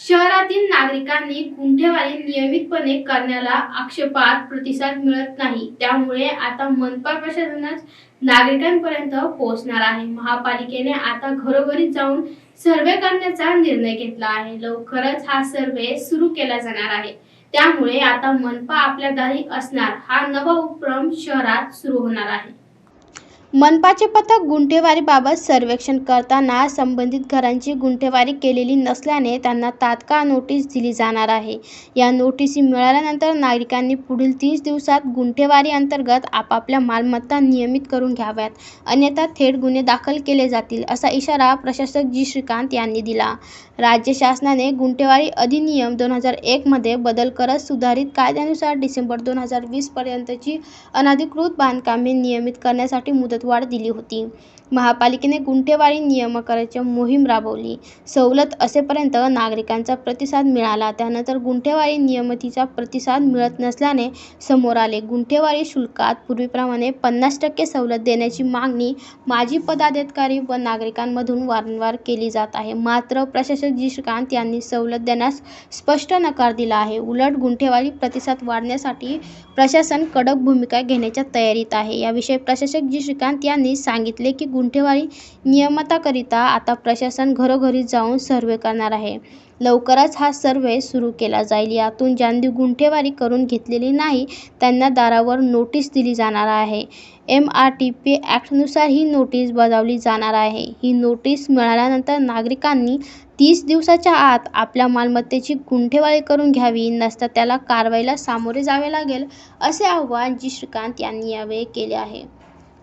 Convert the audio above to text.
शहरातील नागरिकांनी गुंठेवारी नियमितपणे करण्याला आक्षेपात प्रतिसाद मिळत नाही. त्यामुळे आता मनपा प्रशासनच नागरिकांपर्यंत पोहोचणार आहे. महापालिकेने आता घरोघरी जाऊन सर्वे करण्याचा निर्णय घेतला आहे. लवकरच हा सर्वे सुरू केला जाणार आहे. त्यामुळे आता मनपा आपल्या दारी असणार. हा नवा उपक्रम शहरात सुरू होणार आहे. मनपाचे पथक गुंठेवारीबाबत सर्वेक्षण करताना संबंधित घरांची गुंठेवारी केलेली नसल्याने त्यांना तात्काळ नोटीस दिली जाणार आहे. या नोटीसी मिळाल्यानंतर नागरिकांनी पुढील तीस दिवसात गुंठेवारी अंतर्गत आपापल्या मालमत्ता नियमित करून घ्याव्यात. अन्यथा थेट गुन्हे दाखल केले जातील असा इशारा प्रशासक जी. श्रीकांत यांनी दिला. राज्य शासनाने गुंठेवारी अधिनियम दोन हजार एकमध्ये बदल करत सुधारित कायद्यानुसार डिसेंबर दोन हजार वीसपर्यंतची अनधिकृत बांधकामे नियमित करण्यासाठी मुदतवाढ दिली होती. महापालिकेने गुंठेवारी नियमकाराची मोहीम राबवली. सवलत असेपर्यंत नागरिकांचा प्रतिसाद मिळाला. त्यानंतर गुंठेवारी नियमितीचा प्रतिसाद मिळत नसल्याने समोर आले. गुंठेवारी शुल्कात पूर्वीप्रमाणे पन्नास टक्के सवलत देण्याची मागणी माजी पदाधिकारी व नागरिकांमधून वारंवार केली जात आहे. मात्र प्रशासक जी श्रीकांत यांनी सवलत देण्यास स्पष्ट नकार दिला आहे. उलट गुंठेवारी प्रतिसाद वाढण्यासाठी प्रशासन कडक भूमिका घेण्याच्या तयारीत आहे. याविषयी प्रशासक जी श्रीकांत श्रीकांत यांनी सांगितले की गुंठेवारी नियमताकरिता आता प्रशासन घरोघरी जाऊन सर्वे करणार आहे. लवकरच हा सर्वे सुरू केला जाईल. यातून ज्यांनी गुंठेवारी करून घेतलेली नाही त्यांना दारावर नोटीस दिली जाणार आहे. एम आर टी पी ॲक्टनुसार ही नोटीस बजावली जाणार आहे. ही नोटीस मिळाल्यानंतर नागरिकांनी तीस दिवसाच्या आत आपल्या मालमत्तेची गुंठेवारी करून घ्यावी नसता त्याला कारवाईला सामोरे जावे लागेल असे आवाहन जी श्रीकांत यांनी यावेळी केले आहे.